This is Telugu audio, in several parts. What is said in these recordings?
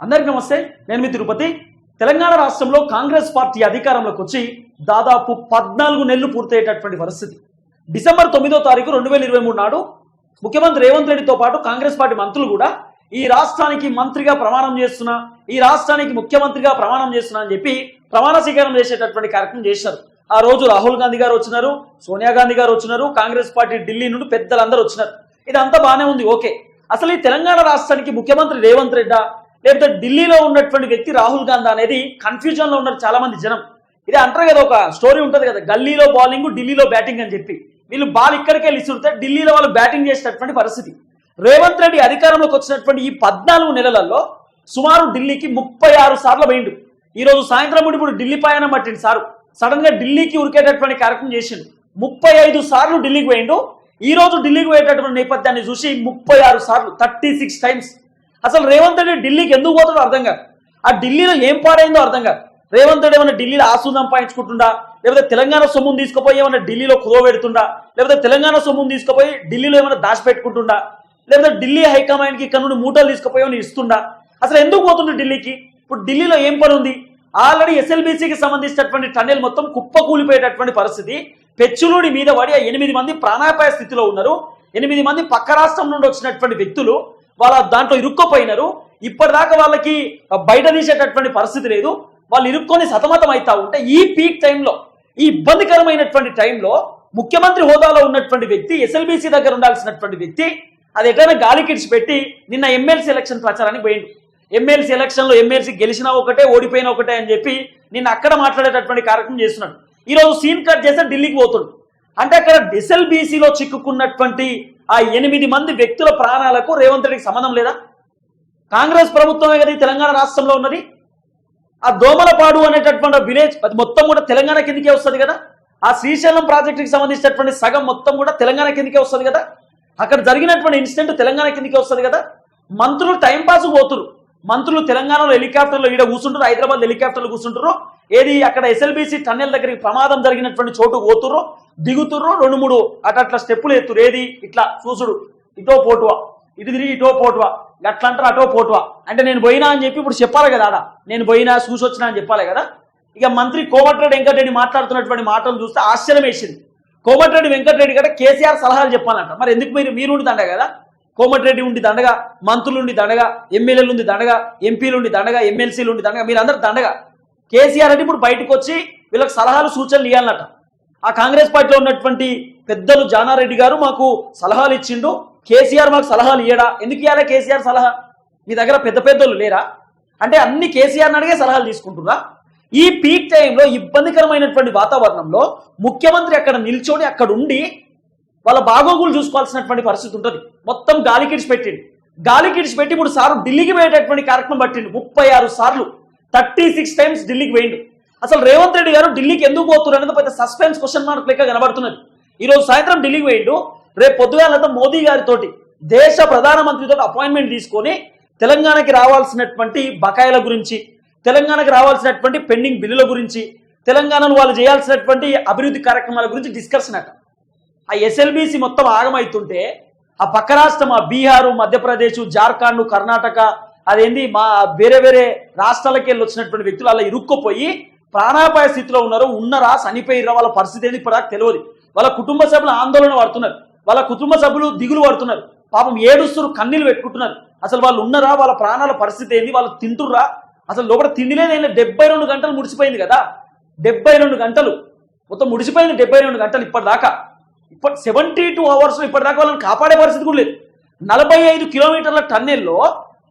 అందరికీ నమస్తే నేను మీ తిరుపతి. తెలంగాణ రాష్ట్రంలో కాంగ్రెస్ పార్టీ అధికారంలోకి వచ్చి దాదాపు పద్నాలుగు నెలలు పూర్తయ్యేటటువంటి పరిస్థితి. డిసెంబర్ తొమ్మిదో తారీఖు రెండు వేల ఇరవై మూడు నాడు ముఖ్యమంత్రి రేవంత్ రెడ్డితో పాటు కాంగ్రెస్ పార్టీ మంత్రులు కూడా ఈ రాష్ట్రానికి మంత్రిగా ప్రమాణం చేస్తున్నా ఈ రాష్ట్రానికి ముఖ్యమంత్రిగా ప్రమాణం చేస్తున్నా అని చెప్పి ప్రమాణ స్వీకారం చేసేటటువంటి కార్యక్రమం చేశారు ఆ రోజు రాహుల్ గాంధీ గారు వచ్చినారు సోనియా గాంధీ గారు వచ్చినారు కాంగ్రెస్ పార్టీ ఢిల్లీ నుండి పెద్దలందరూ వచ్చినారు. ఇదంతా బాగానే ఉంది ఓకే. అసలు ఈ తెలంగాణ రాష్ట్రానికి ముఖ్యమంత్రి రేవంత్ రెడ్డా లేకపోతే ఢిల్లీలో ఉన్నటువంటి వ్యక్తి రాహుల్ గాంధీ అనేది కన్ఫ్యూజన్లో ఉన్నారు చాలా మంది జనం. ఇది అంటారు కదా ఒక స్టోరీ ఉంటుంది కదా గల్లీలో బౌలింగ్ ఢిల్లీలో బ్యాటింగ్ అని చెప్పి. వీళ్ళు బాల్ ఇక్కడికి వెళ్ళి ఇస్తుంటే ఢిల్లీలో వాళ్ళు బ్యాటింగ్ చేసేటటువంటి పరిస్థితి. రేవంత్ రెడ్డి అధికారంలోకి వచ్చినటువంటి ఈ పద్నాలుగు నెలలలో సుమారు ఢిల్లీకి ముప్పై ఆరు సార్లు పోయిండు. ఈ రోజు సాయంత్రం ముడి ఇప్పుడు ఢిల్లీ పయనం పట్టిండు సారు. సడన్గా ఢిల్లీకి ఉరికేటటువంటి కార్యక్రమం చేసిండు. ముప్పై ఐదు సార్లు ఢిల్లీకి పోయిండు. ఈ రోజు ఢిల్లీకి పోయేటటువంటి నేపథ్యాన్ని చూసి ముప్పై ఆరు సార్లు థర్టీ సిక్స్ టైమ్స్ అసలు రేవంత్ రెడ్డి ఢిల్లీకి ఎందుకు పోతాడో అర్థం కాదు. ఆ ఢిల్లీలో ఏం పాడైందో అర్థం కాదు. రేవంత్ రెడ్డి ఏమైనా ఢిల్లీలో ఆసు సంపాదించుకుంటుండా? లేకపోతే తెలంగాణ సొమ్మును తీసుకుపోయి ఏమైనా ఢిల్లీలో కుదవ పెడుతుండా? లేకపోతే తెలంగాణ సొమ్మును తీసుకుపోయి ఢిల్లీలో ఏమైనా దాచిపెట్టుకుంటుండా లేకపోతే ఢిల్లీ హైకమాండ్కి ఇక్కడ నుండి మూటలు తీసుకుపోయి ఏమైనా ఇస్తుండా? అసలు ఎందుకు పోతుండే ఢిల్లీకి? ఇప్పుడు ఢిల్లీలో ఏం పని ఉంది? ఆల్రెడీ ఎస్ఎల్బీసీకి సంబంధించినటువంటి టన్నెల్ మొత్తం కుప్పకూలిపోయేటటువంటి పరిస్థితి. పెచ్చులూడి మీద పడి ఆ ఎనిమిది మంది ప్రాణాపాయ స్థితిలో ఉన్నారు. ఎనిమిది మంది పక్క రాష్ట్రం నుండి వచ్చినటువంటి వ్యక్తులు వాళ్ళ దాంట్లో ఇరుక్కోపోయినారు. ఇప్పటిదాకా వాళ్ళకి బయట తీసేటటువంటి పరిస్థితి లేదు. వాళ్ళు ఇరుక్కొని సతమతం అవుతా ఉంటే ఈ పీక్ టైంలో ఈ ఇబ్బందికరమైనటువంటి టైంలో ముఖ్యమంత్రి హోదాలో ఉన్నటువంటి వ్యక్తి ఎస్ఎల్బీసీ దగ్గర ఉండాల్సినటువంటి వ్యక్తి అది ఎట్లయినా గాలి పెట్టి నిన్న ఎమ్మెల్సీ ఎలక్షన్ ప్రచారానికి పోయిండు. ఎమ్మెల్సీ ఎలక్షన్లో ఎమ్మెల్సీ గెలిచినా ఒకటే ఓడిపోయినా ఒకటే అని చెప్పి నిన్న అక్కడ మాట్లాడేటటువంటి కార్యక్రమం చేస్తున్నాడు. ఈరోజు సీన్ కట్ చేస్తే ఢిల్లీకి పోతుండు. అంటే అక్కడ ఎస్ఎల్బీసీలో చిక్కుకున్నటువంటి ఆ ఎనిమిది మంది వ్యక్తుల ప్రాణాలకు రేవంత్ రెడ్డికి సంబంధం లేదా? కాంగ్రెస్ ప్రభుత్వమే కదా తెలంగాణ రాష్ట్రంలో ఉన్నది. ఆ దోమలపాడు అనేటటువంటి విలేజ్ అది మొత్తం కూడా తెలంగాణ కిందకే వస్తుంది కదా? ఆ శ్రీశైలం ప్రాజెక్టుకి సంబంధించినటువంటి సగం మొత్తం కూడా తెలంగాణ కిందకే వస్తుంది కదా? అక్కడ జరిగినటువంటి ఇన్సిడెంట్ తెలంగాణ కిందకే వస్తుంది కదా? మంత్రులు టైంపాస్ పోతురు. మంత్రులు తెలంగాణలో హెలికాప్టర్లు ఈడ కూర్చుంటారు హైదరాబాద్ హెలికాప్టర్లు కూర్చుంటారు. ఏది అక్కడ ఎస్ఎల్బీసీ టన్నెల్ దగ్గరికి ప్రమాదం జరిగినటువంటి చోటు పోతుర్రు దిగుతుర్రు రెండు మూడు అట్లా అట్లా స్టెప్పులు ఎత్తురు ఏది? ఇట్లా చూసుడు. ఇటో పోటువా. ఇటు తిరిగి ఇటో పోటువా. అట్లా అంటారు అటో పోటువా. అంటే నేను పోయినా అని చెప్పి ఇప్పుడు చెప్పాలి కదా ఆడ. నేను పోయినా చూసొచ్చినా అని చెప్పాలి కదా. ఇక మంత్రి కోమటిరెడ్డి వెంకటరెడ్డి మాట్లాడుతున్నటువంటి మాటలు చూస్తే ఆశ్చర్యం వేసింది. కోమటిరెడ్డి వెంకటరెడ్డి కదా కేసీఆర్ సలహాలు చెప్పాలంట. మరి ఎందుకు మీరు మీరు ఉండి దండగా కదా? కోమటిరెడ్డి ఉండి దండగా మంత్రులు ఉండి దండగా ఎమ్మెల్యేలు ఉండి దండగా ఎంపీలు ఉండి దండగా ఎమ్మెల్సీలు ఉండి దండగా మీరందరూ దండగా. కేసీఆర్ అంటే ఇప్పుడు బయటకు వచ్చి వీళ్ళకి సలహాలు సూచనలు ఇవ్వాలన్నట ఆ కాంగ్రెస్ పార్టీలో ఉన్నటువంటి పెద్దలు జానారెడ్డి గారు మాకు సలహాలు ఇచ్చిండు. కేసీఆర్ మాకు సలహాలు ఇయ్యడా? ఎందుకు ఇవ్వాలా కేసీఆర్ సలహా? మీ దగ్గర పెద్ద పెద్దలు లేరా? అంటే అన్ని కేసీఆర్ అడిగే సలహాలు తీసుకుంటున్నా ఈ పీక్ టైంలో ఇబ్బందికరమైనటువంటి వాతావరణంలో ముఖ్యమంత్రి అక్కడ నిల్చొని అక్కడ ఉండి వాళ్ళ బాగోగులు చూసుకోవాల్సినటువంటి పరిస్థితి ఉంటుంది. మొత్తం గాలి కిడిచి పెట్టిండు. గాలి పెట్టి ఇప్పుడు సారు ఢిల్లీకి పోయేటటువంటి కార్యక్రమం పట్టింది ముప్పై ఆరు సార్లు థర్టీ సిక్స్ టైమ్స్ ఢిల్లీకి పోయిండు అసలు రేవంత్ రెడ్డి గారు ఢిల్లీకి ఎందుకు పోతున్నారు అనేది పెద్ద సస్పెన్స్ క్వశ్చన్ మార్క్ లెక్క కనబడుతున్నది. ఈ రోజు సాయంత్రం ఢిల్లీకి పోయిండు రేపు పొద్దుగాలంతా మోదీ గారితోటి దేశ ప్రధానమంత్రితో అపాయింట్మెంట్ తీసుకొని తెలంగాణకి రావాల్సినటువంటి బకాయిల గురించి తెలంగాణకి రావాల్సినటువంటి పెండింగ్ బిల్లుల గురించి తెలంగాణను వాళ్ళు చేయాల్సినటువంటి అభివృద్ధి కార్యక్రమాల గురించి డిస్కషన్ అట. ఆ ఎస్ఎల్బిసి మొత్తం ఆగమైతుంటే ఆ పక్క రాష్ట్రం ఆ బీహారు మధ్యప్రదేశ్ జార్ఖండ్ కర్ణాటక అదేంది మా వేరే వేరే రాష్ట్రాలకి వెళ్ళి వచ్చినటువంటి వ్యక్తులు అలా ఇరుక్కుపోయి ప్రాణాపాయ స్థితిలో ఉన్నారు ఉన్నరా చనిపోయిరా వాళ్ళ పరిస్థితి ఏంది ఇప్పుడు తెలియదు వాళ్ళ కుటుంబ సభ్యులు ఆందోళన పడుతున్నారు. వాళ్ళ కుటుంబ సభ్యులు దిగులు పడుతున్నారు. పాపం ఏడుస్తున్నారు కన్నీళ్ళు పెట్టుకుంటున్నారు. అసలు వాళ్ళు ఉన్నరా వాళ్ళ ప్రాణాల పరిస్థితి ఏంది వాళ్ళు తింటుర్రా? అసలు లోపల తిండిలేదే డెబ్బై రెండు గంటలు ముడిచిపోయింది కదా. డెబ్బై రెండు గంటలు. మొత్తం ముడిచిపోయింది డెబ్బై రెండు గంటలు ఇప్పటిదాకా. ఇప్పటి సెవెంటీ టూ అవర్స్ ఇప్పటిదాకా వాళ్ళని కాపాడే పరిస్థితి కూడా లేదు. నలభై ఐదు కిలోమీటర్ల టన్నెల్లో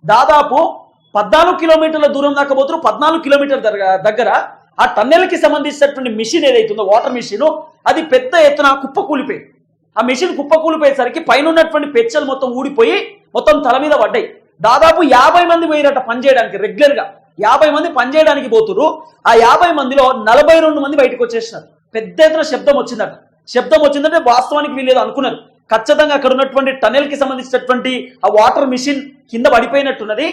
దాదాపు పద్నాలుగు కిలోమీటర్ల దూరం దాకా పోతున్నారు. పద్నాలుగు కిలోమీటర్ల దగ్గర- దగ్గర ఆ టన్నెల్కి సంబంధించినటువంటి మిషన్ ఏదైతుందో వాటర్ మిషన్ అది పెద్ద ఎత్తున కుప్ప కూలిపోయింది ఆ మిషన్ కుప్ప కూలిపోయేసరికి పైన ఉన్నటువంటి పెచ్చలు మొత్తం ఊడిపోయి మొత్తం తల మీద పడ్డాయి. దాదాపు యాభై మంది పోయినట్ట పనిచేయడానికి రెగ్యులర్గా. యాభై మంది పనిచేయడానికి పోతురు ఆ యాభై మందిలో నలభై రెండు మంది బయటకు వచ్చేసినారు. పెద్ద ఎత్తున శబ్దం వచ్చిందట. శబ్దం వచ్చిందంటే వాస్తవానికి వీళ్ళు అనుకున్నారు. ఖచ్చితంగా అక్కడ ఉన్నటువంటి టనెల్కి సంబంధించినటువంటి ఆ వాటర్ మిషన్ కింద పడిపోయినట్టున్నది.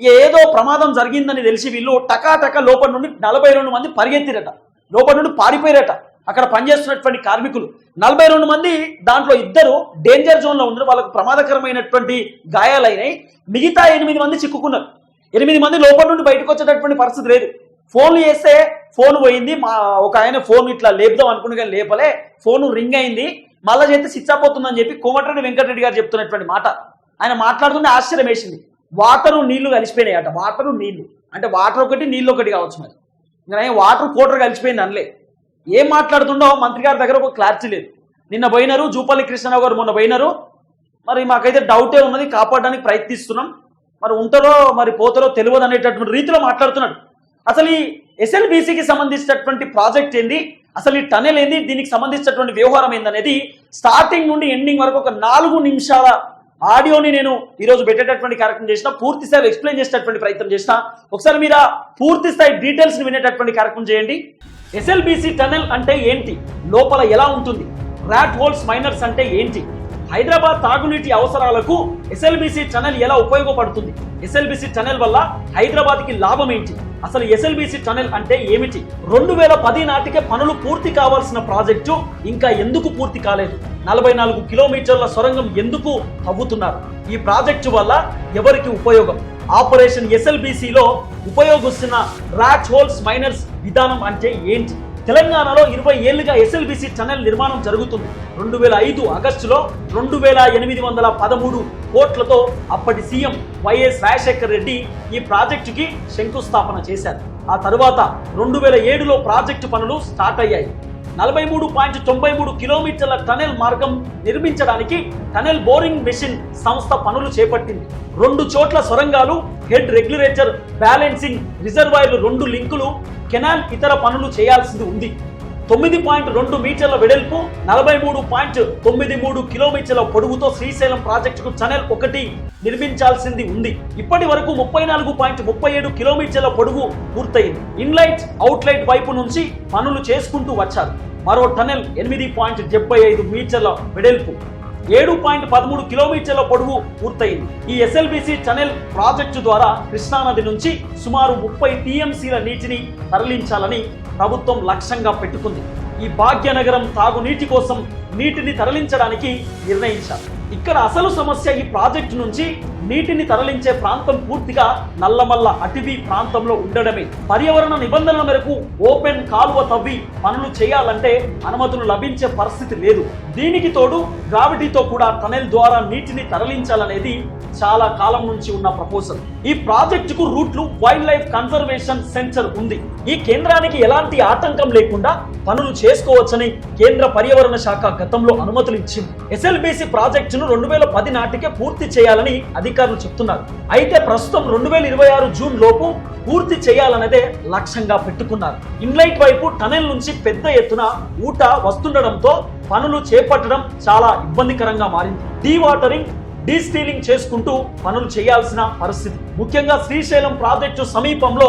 ఏదో ప్రమాదం జరిగిందని తెలిసి వీళ్ళు టకాటక లోపల నుండి నలభై రెండు మంది పరిగెత్తిరట. లోపల నుండి పారిపోయారట. అక్కడ పనిచేస్తున్నటువంటి కార్మికులు. నలభై రెండు మంది దాంట్లో ఇద్దరు డేంజర్ జోన్లో ఉన్నారు. వాళ్ళకు ప్రమాదకరమైనటువంటి గాయాలైనాయి. మిగతా ఎనిమిది మంది చిక్కుకున్నారు. ఎనిమిది మంది లోపల నుండి బయటకు వచ్చేటటువంటి పరిస్థితి లేదు. ఫోన్లు చేస్తే ఫోన్ పోయింది. మా ఒక ఆయన ఫోన్ ఇట్లా లేపుదాం అనుకుని కానీ లేపలే. ఫోన్ రింగ్ అయింది. మళ్ళా చేస్తే స్విచ్ చెప్పి కోమటిరెడ్డి వెంకటరెడ్డి గారు చెప్తున్నటువంటి మాట. ఆయన మాట్లాడుతుంటే ఆశ్చర్యం వేసింది. వాటరు నీళ్ళు కలిసిపోయినాయట వాటరు నీళ్ళు. అంటే వాటర్ ఒకటి నీళ్ళు ఒకటి కావచ్చు మరి. ఇంకా వాటర్ కోటర్ కలిసిపోయింది అనలే. ఏం మాట్లాడుతుండో మంత్రి గారి దగ్గర ఒక క్లారిటీ లేదు. నిన్న పోయినారు జూపల్లి కృష్ణరావు గారు మొన్న పోయినారు. మరి మాకైతే డౌటే ఉన్నది కాపాడడానికి ప్రయత్నిస్తున్నాం. మరి ఉంటారో మరి పోతారో తెలియదు అనేటటువంటి రీతిలో మాట్లాడుతున్నాడు. అసలు ఈ ఎస్ఎల్బిసికి సంబంధించినటువంటి ప్రాజెక్ట్ ఏంది? అసలు ఈ టనెల్ ఏంది? దీనికి సంబంధించినటువంటి వ్యవహారం ఏందనేది స్టార్టింగ్ నుండి ఎండింగ్ వరకు ఒక నాలుగు నిమిషాల ఆడియోని నేను ఈరోజు పెట్టేటటువంటి కార్యక్రమం చేసిన పూర్తి స్థాయి ఎక్స్ప్లెయిన్ చేసేటటువంటి ప్రయత్నం చేసిన. ఒకసారి మీరు ఆ పూర్తి స్థాయి డీటెయిల్స్ వినేటటువంటి కార్యక్రమం చేయండి. ఎస్ఎల్బిసి టనెల్ అంటే ఏంటి? లోపల ఎలా ఉంటుంది? ర్యాట్ హోల్స్ మైనర్స్ అంటే ఏంటి? హైదరాబాద్ తాగునీటి అవసరాలకు ఎస్ఎల్బిసి టనెల్ ఎలా ఉపయోగపడుతుంది? ఎస్ఎల్బిసి టనెల్ వల్ల హైదరాబాద్కి లాభం ఏంటి? అసలు ఎస్ఎల్బిసి టనెల్ అంటే ఏమిటి? రెండు వేల పది నాటికే పనులు పూర్తి కావాల్సిన ప్రాజెక్టు ఇంకా ఎందుకు పూర్తి కాలేదు? నలభై నాలుగు కిలోమీటర్ల సొరంగం ఎందుకు తవ్వుతున్నారు? ఈ ప్రాజెక్టు వల్ల ఎవరికి ఉపయోగం? ఆపరేషన్ ఎస్ఎల్బిసిలో ఉపయోగిస్తున్న రాచ్ హోల్స్ మైనర్స్ విధానం అంటే ఏంటి? తెలంగాణలో ఇరవై ఏళ్ళుగా ఎస్ఎల్బిసి టనెల్ నిర్మాణం జరుగుతుంది. రెండు వేల ఐదు ఆగస్టులో రెండు వేల ఎనిమిది వందల పదమూడు కోట్లతో అప్పటి సీఎం వైఎస్ రాజశేఖర్ రెడ్డి ఈ ప్రాజెక్టుకి శంకుస్థాపన చేశారు. ఆ తరువాత రెండు వేల ఏడులో ప్రాజెక్టు పనులు స్టార్ట్ అయ్యాయి. నలభై మూడు పాయింట్ తొంభై మూడు కిలోమీటర్ల టనెల్ మార్గం నిర్మించడానికి టనెల్ బోరింగ్ మెషిన్ సంస్థ పనులు చేపట్టింది. రెండు చోట్ల సొరంగాలు హెడ్ రెగ్యులేటర్ బ్యాలెన్సింగ్ రిజర్వాయర్లు రెండు లింకులు కెనాల్ ఇతర పనులు చేయాల్సింది ఉంది. తొమ్మిది పాయింట్ రెండు మీటర్ల వెడల్పు నలభై మూడు పాయింట్ తొమ్మిది మూడు కిలోమీటర్ల పొడవుతో శ్రీశైలం ప్రాజెక్టుకు టనెల్ ఒకటి నిర్మించాల్సింది ఉంది. ఇప్పటి వరకు ముప్పై నాలుగు పాయింట్ ముప్పై ఏడు కిలోమీటర్ల పొడవు పూర్తయింది. ఇన్లైట్ అవుట్లైట్ వైపు నుంచి పనులు చేసుకుంటూ వచ్చారు. మరో టనెల్ ఎనిమిది పాయింట్ డెబ్బై ఐదు మీటర్ల వెడల్పు. ఏడు పాయింట్ పదమూడు కిలోమీటర్ల పొడవు పూర్తయింది. ఈ ఎస్ఎల్బిసి టనెల్ ప్రాజెక్టు ద్వారా కృష్ణానది నుంచి సుమారు ముప్పై టీఎంసీల నీటిని తరలించాలని ప్రభుత్వం లక్ష్యంగా పెట్టుకుంది. ఈ భాగ్యనగరం తాగునీటి కోసం నీటిని తరలించడానికి నిర్ణయించారు. ఇక్కడ అసలు సమస్య ఈ ప్రాజెక్టు నుంచి నీటిని తరలించే ప్రాంతం పూర్తిగా నల్లమల్ల అటవీ ప్రాంతంలో ఉండడమే. పర్యావరణ నిబంధనల మేరకు ఓపెన్ కాలువ తవ్వి పనులు చేయాలంటే అనుమతులు లభించే పరిస్థితి లేదు. దీనికి తోడు గ్రావిటీతో కూడా టనెల్ ద్వారా నీటిని తరలించాలనేది చాలా కాలం నుంచి ఉన్న ప్రపోజల్. ఈ ప్రాజెక్టుకు రూట్లు వైల్డ్ లైఫ్ కన్జర్వేషన్ సెంటర్ ఉంది. ఈ కేంద్రానికి ఎలాంటి ఆటంకం లేకుండా పనులు చేసుకోవచ్చని కేంద్ర పర్యావరణ శాఖ గతంలో అనుమతులు ఇచ్చింది ఎస్ఎల్బిసి ప్రాజెక్టును రెండు వేల పది నాటికే పూర్తి చేయాలని అధికారులు చెప్తున్నారు. అయితే ప్రస్తుతం రెండు వేల ఇరవై ఆరు జూన్ లోపు పూర్తి చేయాలన్నదే లక్ష్యంగా పెట్టుకున్నారు. ఇన్లైట్ వైపు టనెల్ నుంచి పెద్ద ఎత్తున ఊట వస్తుండడంతో పనులు చేపట్టడం చాలా ఇబ్బందికరంగా మారింది. డీ వాటరింగ్ డీస్టీలింగ్ చేసుకుంటూ పనులు చేయాల్సిన పరిస్థితి. ముఖ్యంగా శ్రీశైలం ప్రాజెక్టు సమీపంలో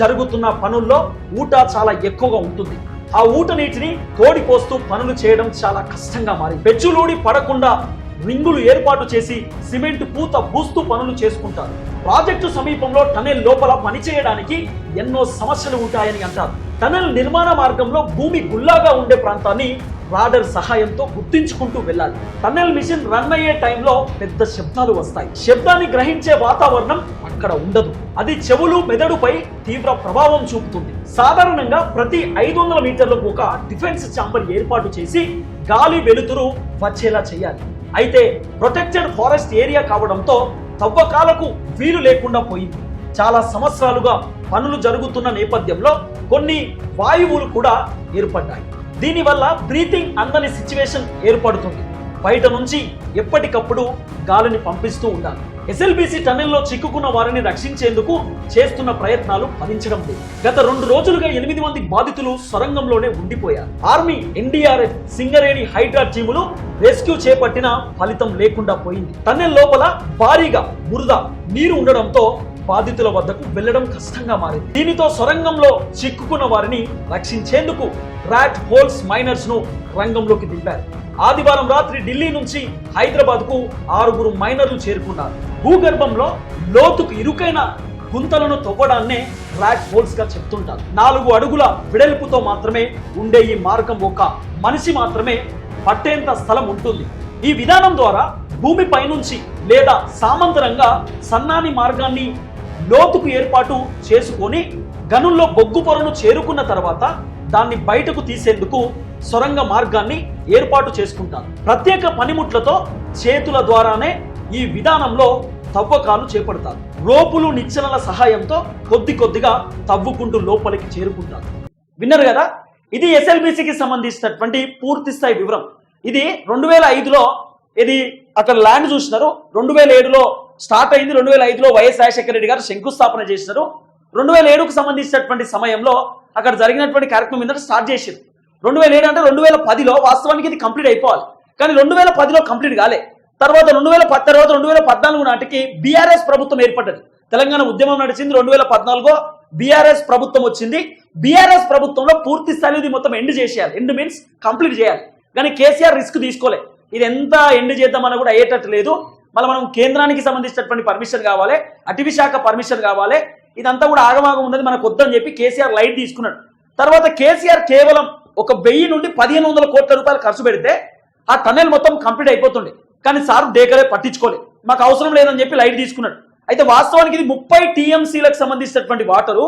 జరుగుతున్న పనుల్లో ఊట చాలా ఎక్కువగా ఉంటుంది. ఆ ఊట నీటిని తోడిపోస్తూ పనులు చేయడం చాలా కష్టంగా మారింది పెచ్చులూడి పడకుండా రింగులు ఏర్పాటు చేసి సిమెంట్ పూత పూస్తూ పనులు చేసుకుంటారు. ప్రాజెక్టు సమీపంలో టనెల్ లోపల పనిచేయడానికి ఎన్నో సమస్యలు ఉంటాయని అంటారు. టనెల్ నిర్మాణ మార్గంలో భూమి గుల్లాగా ఉండే ప్రాంతాన్ని రాడర్ సహాయంతో గుర్తించుకుంటూ వెళ్ళాలి. టన్నెల్ మిషన్ రన్ అయ్యే టైంలో పెద్ద శబ్దాలు వస్తాయి. శబ్దాన్ని గ్రహించే వాతావరణం అక్కడ ఉండదు. అది చెవులు మెదడుపై తీవ్ర ప్రభావం చూపుతుంది. సాధారణంగా ప్రతి ఐదు వందల మీటర్లకు ఒక డిఫెన్స్ ఛాంబర్ ఏర్పాటు చేసి గాలి వెలుతురు వచ్చేలా చేయాలి. అయితే ప్రొటెక్టెడ్ ఫారెస్ట్ ఏరియా కావడంతో తవ్వకాలకు వీలు లేకుండా పోయింది. చాలా సంవత్సరాలుగా పనులు జరుగుతున్న నేపథ్యంలో కొన్ని వాయువులు కూడా ఏర్పడ్డాయి. దీనివల్ల బ్రీతింగ్ అందని సిచ్యువేషన్ ఏర్పడుతుంది. బయట నుంచి ఎప్పటికప్పుడు గాలిని పంపిస్తూ ఉండాలి. ఎస్ఎల్బిసి టనెల్లో చిక్కుకున్న వారిని రక్షించేందుకు చేస్తున్న ప్రయత్నాలు ఫలించడం లేదు. గత రెండు రోజులుగా ఎనిమిది మంది బాధితులు సొరంగంలోనే ఉండిపోయారు. ఆర్మీ ఎన్డీఆర్ఎఫ్ సింగరేణి హైడ్రా టీములు రెస్క్యూ చేపట్టిన ఫలితం లేకుండా పోయింది. టన్నెల్ లోపల భారీగా బురద నీరు ఉండడంతో బాధితుల వద్దకు వెళ్ళడం కష్టంగా మారింది. దీనితో సొరంగంలో చిక్కుకున్న వారిని రక్షించేందుకు రాట్ హోల్స్ మైనర్స్ను రంగంలోకి దింపారు. ఆదివారం రాత్రి ఢిల్లీ నుంచి హైదరాబాద్కు ఆరుగురు మైనర్లు చేరుకున్నారు. భూగర్భంలో లోతుకు ఇరుకైన గుంతలను తవ్వడాన్నే ర్యాట్ హోల్స్గా చెప్తుంటారు. నాలుగు అడుగుల వెడల్పుతో మాత్రమే ఉండే ఈ మార్గం ఒక మనిషి మాత్రమే పట్టేంత స్థలం ఉంటుంది. ఈ విధానం ద్వారా భూమిపై నుంచి లేదా సామంతరంగా సన్నాని మార్గాన్ని లోతుకు ఏర్పాటు చేసుకొని గనుల్లో బొగ్గు పొరను చేరుకున్న తర్వాత దాన్ని బయటకు తీసేందుకు సొరంగ మార్గాన్ని ఏర్పాటు చేసుకుంటారు. ప్రత్యేక పనిముట్లతో చేతుల ద్వారానే ఈ విధానంలో తవ్వకాలు చేపడతారు. రోపులు నిచ్చెనల సహాయంతో కొద్ది కొద్దిగా తవ్వుకుంటూ లోపలికి చేరుకుంటారు. విన్నారు కదా? ఇది ఎస్ఎల్బిసికి సంబంధించినటువంటి పూర్తి స్థాయి వివరం. ఇది రెండు వేల ఐదులో ఇది అక్కడ ల్యాండ్ చూసినారు. రెండు వేల ఏడులో స్టార్ట్ అయింది రెండు వేల ఐదులో వైఎస్ రాజశేఖర రెడ్డి గారు శంకుస్థాపన చేసినారు రెండు వేల ఏడుకు సంబంధించినటువంటి సమయంలో అక్కడ జరిగినటువంటి కార్యక్రమం మీద స్టార్ట్ చేసారు రెండు వేల ఏడు అంటే రెండు వేల పదిలో వాస్తవానికి ఇది కంప్లీట్ అయిపోవాలి. కానీ రెండు వేల పదిలో కంప్లీట్ కాలే. తర్వాత రెండు వేల పది తర్వాత రెండు వేల పద్నాలుగు నాటికి బీఆర్ఎస్ ప్రభుత్వం ఏర్పడ్డది. తెలంగాణ ఉద్యమం నడిచింది రెండు వేల పద్నాలుగో బీఆర్ఎస్ ప్రభుత్వం వచ్చింది. బీఆర్ఎస్ ప్రభుత్వంలో పూర్తి స్థాయిలో ఇది మొత్తం ఎండ్ చేసేయాలి. ఎండ్ మీన్స్ కంప్లీట్ చేయాలి. కానీ కేసీఆర్ రిస్క్ తీసుకోలే. ఇది ఎంత ఎండ్ చేద్దామని కూడా అయ్యేటట్టు లేదు. మళ్ళీ మనం కేంద్రానికి సంబంధించినటువంటి పర్మిషన్ కావాలి అటవీ శాఖ పర్మిషన్ కావాలి ఇదంతా కూడా ఆగమాగం ఉన్నది మనకు వద్దని చెప్పి కేసీఆర్ లైట్ తీసుకున్నాడు. తర్వాత కేసీఆర్ కేవలం ఒక వెయ్యి నుండి పదిహేను వందల కోట్ల రూపాయలు ఖర్చు పెడితే ఆ టన్నెల్ మొత్తం కంప్లీట్ అయిపోతుండే. కానీ సార్ డేకరే పట్టించుకోలేదు మాకు అవసరం లేదని చెప్పి లైట్ తీసుకున్నాడు. అయితే వాస్తవానికి ఇది ముప్పై టీఎంసీలకు సంబంధించినటువంటి వాటరు.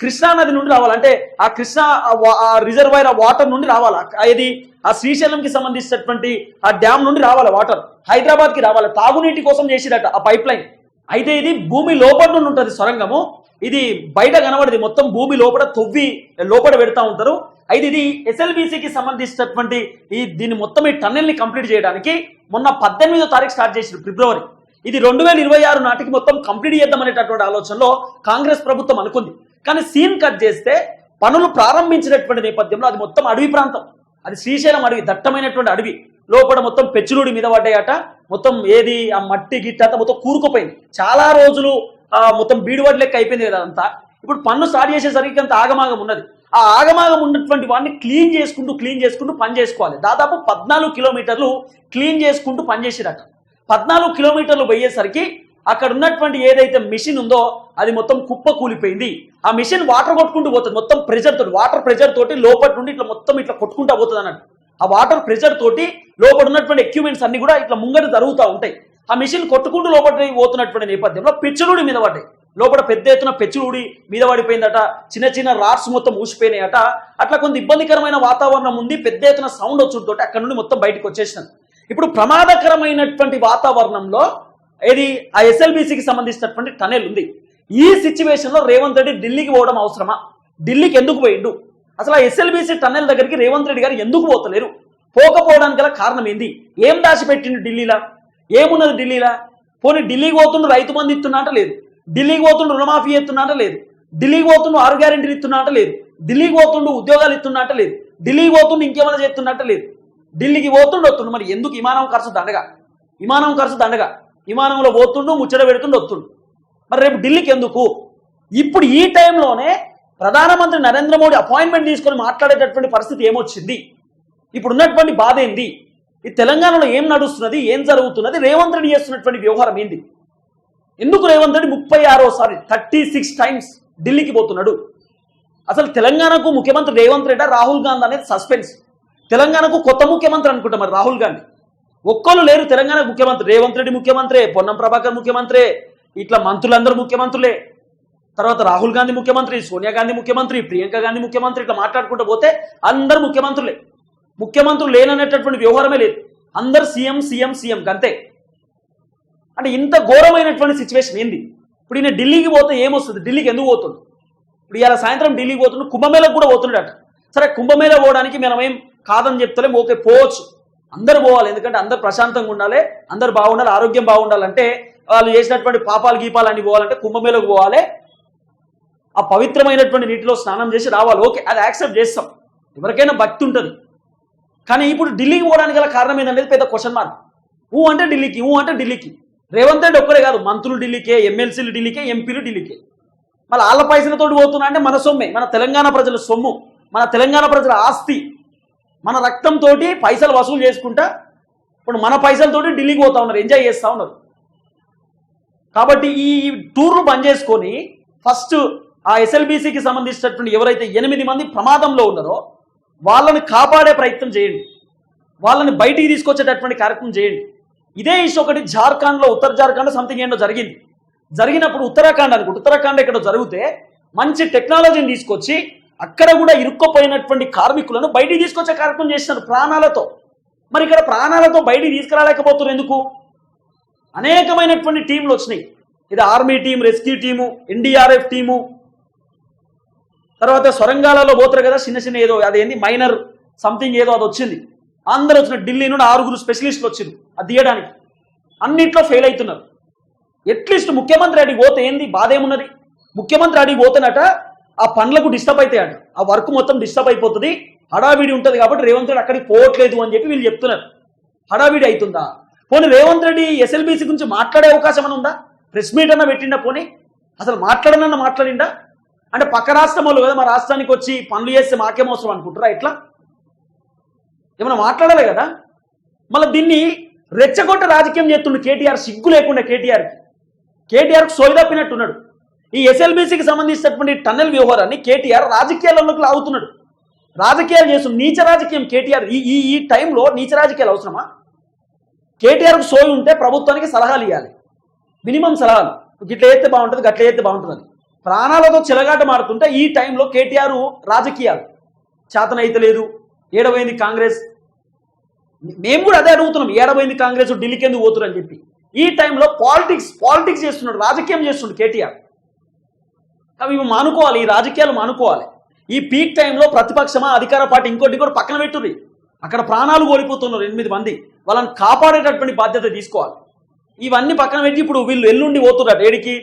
కృష్ణా నది నుండి రావాలంటే ఆ కృష్ణా ఆ రిజర్వాయర్ ఆ వాటర్ నుండి రావాలి. ఆ- ఇది ఆ శ్రీశైలంకి సంబంధించినటువంటి ఆ డ్యామ్ నుండి రావాలి వాటర్. హైదరాబాద్కి రావాలి. తాగునీటి కోసం చేసిరట ఆ పైప్ లైన్. అయితే ఇది భూమి లోపల నుండి ఉంటుంది సొరంగము. ఇది బయట కనబడది. మొత్తం భూమి లోపల తొవ్వి లోపల పెడతా ఉంటారు. అయితే ఇది ఎస్ఎల్బిసికి సంబంధించినటువంటి ఈ దీన్ని మొత్తం ఈ టన్నెల్ని కంప్లీట్ చేయడానికి మొన్న పద్దెనిమిదో తారీఖు స్టార్ట్ చేసారు ఫిబ్రవరి. ఇది రెండు వేల ఇరవై ఆరు నాటికి మొత్తం కంప్లీట్ చేద్దామనేటటువంటి ఆలోచనలో కాంగ్రెస్ ప్రభుత్వం అనుకుంది. కానీ సీన్ కట్ చేస్తే పనులు ప్రారంభించినటువంటి నేపథ్యంలో అది మొత్తం అడవి ప్రాంతం. అది శ్రీశైలం అడవి దట్టమైనటువంటి అడవి. లోపల మొత్తం పెచ్చులుడి మీద పడ్డాయట. మొత్తం ఏది ఆ మట్టి గిట్ట మొత్తం కూరుకుపోయింది. చాలా రోజులు మొత్తం బీడువాడి లెక్క అయిపోయింది కదా అంతా. ఇప్పుడు పన్ను స్టార్ట్ చేసేసరికి అంత ఆగమాగం ఉన్నది. ఆ ఆగమాగం ఉన్నటువంటి వాడిని క్లీన్ చేసుకుంటూ క్లీన్ చేసుకుంటూ పని చేసుకోవాలి. దాదాపు పద్నాలుగు కిలోమీటర్లు క్లీన్ చేసుకుంటూ పని చేసిరట. పద్నాలుగు కిలోమీటర్లు పోయేసరికి అక్కడ ఉన్నటువంటి ఏదైతే మిషన్ ఉందో అది మొత్తం కుప్ప కూలిపోయింది. ఆ మిషన్ వాటర్ కొట్టుకుంటూ పోతుంది. మొత్తం ప్రెషర్ తోటి వాటర్ ప్రెషర్ తోటి లోపల నుండి ఇట్లా మొత్తం ఇట్లా కొట్టుకుంటా పోతుంది అన్నట్టు ఆ వాటర్ ప్రెషర్ తోటి లోపల ఉన్నటువంటి ఎక్విప్మెంట్స్ అన్ని కూడా ఇట్లా ముంగట జరుగుతూ ఉంటాయి. ఆ మిషన్ కొట్టుకుంటూ లోపల పోతున్నటువంటి నేపథ్యంలో పెచ్చులుడి మీద పడ్డాయి. లోపల పెద్ద ఎత్తున పెచ్చులుడి మీద పడిపోయిందట. చిన్న చిన్న రాట్స్ మొత్తం ఊసిపోయినాయట అట్లా కొంత ఇబ్బందికరమైన వాతావరణం ఉంది. పెద్ద ఎత్తున సౌండ్ వచ్చుడుతోటి అక్కడ నుండి మొత్తం బయటకు వచ్చేసినాను ఇప్పుడు ప్రమాదకరమైనటువంటి వాతావరణంలో ఏది? ఆ ఎస్ఎల్బిసికి సంబంధించినటువంటి టనెల్ ఉంది. ఈ సిచ్యువేషన్లో రేవంత్ రెడ్డి ఢిల్లీకి పోవడం అవసరమా? ఢిల్లీకి ఎందుకు పోయిండు? అసలు ఆ ఎస్ఎల్బిసి టన్నెల్ దగ్గరికి రేవంత్ రెడ్డి గారు ఎందుకు పోతలేరు? పోకపోవడానికి గల కారణం ఏంది? ఏం దాచిపెట్టిండు ఢిల్లీలా? ఏమున్నది ఢిల్లీలా? పోనీ ఢిల్లీకి పోతుండు రైతు మంది ఇస్తున్నట లేదు. ఢిల్లీకి పోతుండు రుణమాఫీ ఎత్తున్నట లేదు. ఢిల్లీకి పోతుండు ఆరు గ్యారెంటీలు ఇస్తున్నట లేదు. ఢిల్లీకి పోతుండు ఉద్యోగాలు ఇస్తున్నట లేదు. ఢిల్లీకి పోతుండు ఇంకేమైనా చేస్తున్నట్ట లేదు. ఢిల్లీకి పోతుండు వస్తుండు. మరి ఎందుకు? విమానం ఖర్చు దండగా. విమానం ఖర్చు దండగా. విమానంలో పోతుండు ముచ్చట పెడుతుండు వస్తుండు. మరి రేపు ఢిల్లీకి ఎందుకు? ఇప్పుడు ఈ టైంలోనే ప్రధానమంత్రి నరేంద్ర మోడీ అపాయింట్మెంట్ తీసుకొని మాట్లాడేటటువంటి పరిస్థితి ఏమొచ్చింది? ఇప్పుడు ఉన్నటువంటి బాధ ఏంది? ఈ తెలంగాణలో ఏం నడుస్తున్నది? ఏం జరుగుతున్నది? రేవంత్ రెడ్డి చేస్తున్నటువంటి వ్యవహారం ఏంది? ఎందుకు రేవంత్ రెడ్డి ముప్పై ఆరోసారి థర్టీ సిక్స్ టైమ్స్ ఢిల్లీకి పోతున్నాడు? అసలు తెలంగాణకు ముఖ్యమంత్రి రేవంత్ రెడ్డి రాహుల్ గాంధీ అనేది సస్పెన్స్. తెలంగాణకు కొత్త ముఖ్యమంత్రి అనుకుంటా మరి రాహుల్ గాంధీ. ఒక్కరు లేరు తెలంగాణ ముఖ్యమంత్రి రేవంత్ రెడ్డి ముఖ్యమంత్రి పొన్నం ప్రభాకర్ ముఖ్యమంత్రి ఇట్లా మంత్రులందరూ ముఖ్యమంత్రులే. తర్వాత రాహుల్ గాంధీ ముఖ్యమంత్రి సోనియా గాంధీ ముఖ్యమంత్రి ప్రియాంక గాంధీ ముఖ్యమంత్రి ఇట్లా మాట్లాడుకుంటూ పోతే అందరు ముఖ్యమంత్రులే. ముఖ్యమంత్రులు లేననేటటువంటి వ్యవహారమే లేదు. అందరు సీఎం సీఎం సీఎం అంతే అంటే ఇంత ఘోరమైనటువంటి సిచ్యువేషన్ ఏంది? ఇప్పుడు ఈయన ఢిల్లీకి పోతే ఏమొస్తుంది? ఢిల్లీకి ఎందుకు పోతుంది ఇప్పుడు ఇలా సాయంత్రం ఢిల్లీకి పోతుండు కుంభమేళకు కూడా పోతుండట. సరే కుంభమేళ పోవడానికి మనం ఏం కాదని చెప్తలేం ఓకే పోవచ్చు. అందరు పోవాలి. ఎందుకంటే అందరు ప్రశాంతంగా ఉండాలి అందరు బాగుండాలి ఆరోగ్యం బాగుండాలంటే వాళ్ళు చేసినటువంటి పాపాలు గీపాలు అన్ని పోవాలంటే కుంభమేళకు పోవాలి. ఆ పవిత్రమైనటువంటి నీటిలో స్నానం చేసి రావాలి. ఓకే అది యాక్సెప్ట్ చేస్తాం. ఎవరికైనా భక్తి ఉంటుంది. కానీ ఇప్పుడు ఢిల్లీకి పోవడానికి గల కారణం ఏంటనేది పెద్ద క్వశ్చన్ మార్క్ ఊ అంటే ఢిల్లీకి ఊ అంటే ఢిల్లీకి. రేవంత్ రెడ్డి ఒక్కరే కాదు మంత్రులు ఢిల్లీకే ఎమ్మెల్సీలు ఢిల్లీకే ఎంపీలు ఢిల్లీకే. మళ్ళీ వాళ్ళ పైసలతోటి పోతున్నా అంటే మన సొమ్మే మన తెలంగాణ ప్రజల సొమ్ము మన తెలంగాణ ప్రజల ఆస్తి. మన రక్తంతో పైసలు వసూలు చేసుకుంటా ఇప్పుడు మన పైసలతోటి ఢిల్లీకి పోతా ఉన్నారు ఎంజాయ్ చేస్తూ ఉన్నారు. కాబట్టి ఈ టూర్ను బంద్ చేసుకొని ఫస్ట్ ఆ ఎస్ఎల్బిసికి సంబంధించినటువంటి ఎవరైతే ఎనిమిది మంది ప్రమాదంలో ఉన్నారో వాళ్ళని కాపాడే ప్రయత్నం చేయండి. వాళ్ళని బయటికి తీసుకొచ్చేటటువంటి కార్యక్రమం చేయండి. ఇదే ఇష్యూ ఒకటి జార్ఖండ్లో ఉత్తర జార్ఖండ్ సంథింగ్ ఏంటో జరిగింది. జరిగినప్పుడు ఉత్తరాఖండ్ అనుకుంటే ఉత్తరాఖండ్ ఇక్కడ జరిగితే మంచి టెక్నాలజీని తీసుకొచ్చి అక్కడ కూడా ఇరుక్కుపోయినటువంటి కార్మికులను బయటికి తీసుకొచ్చే కార్యక్రమం చేస్తున్నారు ప్రాణాలతో. మరి ఇక్కడ ప్రాణాలతో బయటికి తీసుకురాలేకపోతున్నారు ఎందుకు? అనేకమైనటువంటి టీంలు వచ్చినాయి. ఇది army team rescue team NDRF team. తర్వాత సొరంగాలలో పోతారు కదా చిన్న చిన్న ఏదో అదేంది మైనర్ సంథింగ్ ఏదో అది వచ్చింది. అందరూ వచ్చిన ఢిల్లీ నుండి ఆరుగురు స్పెషలిస్టులు వచ్చింది అది తీయడానికి. అన్నిట్లో ఫెయిల్ అవుతున్నారు. అట్లీస్ట్ ముఖ్యమంత్రి అడిగి పోతే ఏంది బాధ ఏమున్నది ముఖ్యమంత్రి అడిగి పోతేనట ఆ పనులకు డిస్టర్బ్ అవుతాయట ఆ వర్క్ మొత్తం డిస్టర్బ్ అయిపోతుంది. హడావిడి ఉంటుంది కాబట్టి రేవంత్ రెడ్డి అక్కడికి పోవట్లేదు అని చెప్పి వీళ్ళు చెప్తున్నారు. హడావిడి అవుతుందా పోనీ రేవంత్ రెడ్డి ఎస్ఎల్బీసీ గురించి మాట్లాడే అవకాశం అని ఉందా? ప్రెస్ మీట్ అన్న పెట్టిండా పోనీ? అసలు మాట్లాడనన్నా మాట్లాడిండా? అంటే పక్క రాష్ట్రం వాళ్ళు కదా మా రాష్ట్రానికి వచ్చి పనులు చేస్తే మాకేం అవసరం అనుకుంటారా ఎట్లా ఏమైనా మాట్లాడాలి కదా? మళ్ళీ దీన్ని రెచ్చగొట్ట రాజకీయం చేస్తుండు కేటీఆర్ సిగ్గు లేకుండా కేటీఆర్కి. కేటీఆర్కి సోయిదప్పినట్టున్నాడు ఈ ఎస్ఎల్బీసీకి సంబంధించినటువంటి టన్నెల్ వ్యవహారాన్ని కేటీఆర్ రాజకీయాలలోకి లాగుతున్నాడు. రాజకీయాలు చేస్తుంది నీచ రాజకీయం కేటీఆర్ ఈ ఈ ఈ టైంలో నీచ రాజకీయాలు అవసరమా? కేటీఆర్కు సోయి ఉంటే ప్రభుత్వానికి సలహాలు ఇవ్వాలి మినిమం సలహాలు. గిట్ల చేస్తే బాగుంటుంది గట్ల చేస్తే బాగుంటుంది ప్రాణాలతో చెలగాట మారుతుంటే ఈ టైంలో కేటీఆర్ రాజకీయాలు. చేతనైతలేదు ఏడవైంది కాంగ్రెస్. మేము కూడా అదే అడుగుతున్నాం ఏడవైంది కాంగ్రెస్ ఢిల్లీకి ఎందుకు పోతున్నారు అని చెప్పి. ఈ టైంలో పాలిటిక్స్ పాలిటిక్స్ చేస్తున్నాడు రాజకీయం చేస్తున్నాడు కేటీఆర్. అవి ఇవి మానుకోవాలి ఈ రాజకీయాలు మానుకోవాలి. ఈ పీక్ టైంలో ప్రతిపక్షమా అధికార పార్టీ ఇంకోటి కూడా పక్కన పెట్టుర్రి. అక్కడ ప్రాణాలు కోల్పోతున్నారు ఎనిమిది మంది. వాళ్ళని కాపాడేటటువంటి బాధ్యత తీసుకోవాలి. ఇవన్నీ పక్కన పెట్టి ఇప్పుడు వీళ్ళు ఎల్లుండి పోతున్నారు ఏడికి?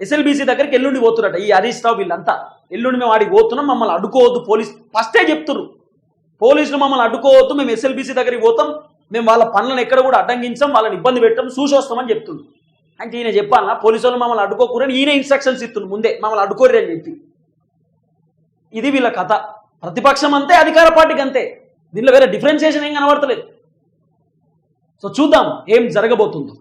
ఎస్ఎల్బీసీ దగ్గరికి ఎల్లుండి పోతున్నట్ట ఈ హరీష్ రావు వీళ్ళంతా. ఎల్లుండి మేము ఆడికి పోతున్నాం మమ్మల్ని అడ్డుకోవద్దు పోలీస్ ఫస్టే చెప్తున్నారు పోలీసులు మమ్మల్ని అడ్డుకోవద్దు మేము ఎస్ఎల్బీసీ దగ్గరికి పోతాం మేము వాళ్ళ పనులను ఎక్కడ కూడా అడ్డంగించాం వాళ్ళని ఇబ్బంది పెట్టాం చూసి వస్తామని అంటే ఈయన చెప్పాలన్నా పోలీసు వాళ్ళు మమ్మల్ని అడ్డుకోకూరని ఈయన ఇన్స్ట్రక్షన్స్ ఇస్తుంది ముందే మమ్మల్ని అడ్డుకోరు అని చెప్పి. ఇది వీళ్ళ కథ. ప్రతిపక్షం అంతే అధికార పార్టీకి అంతే. దీనిలో వేరే డిఫరెన్సియేషన్ ఏం కనబడతలేదు. సో చూద్దాం ఏం జరగబోతుందో.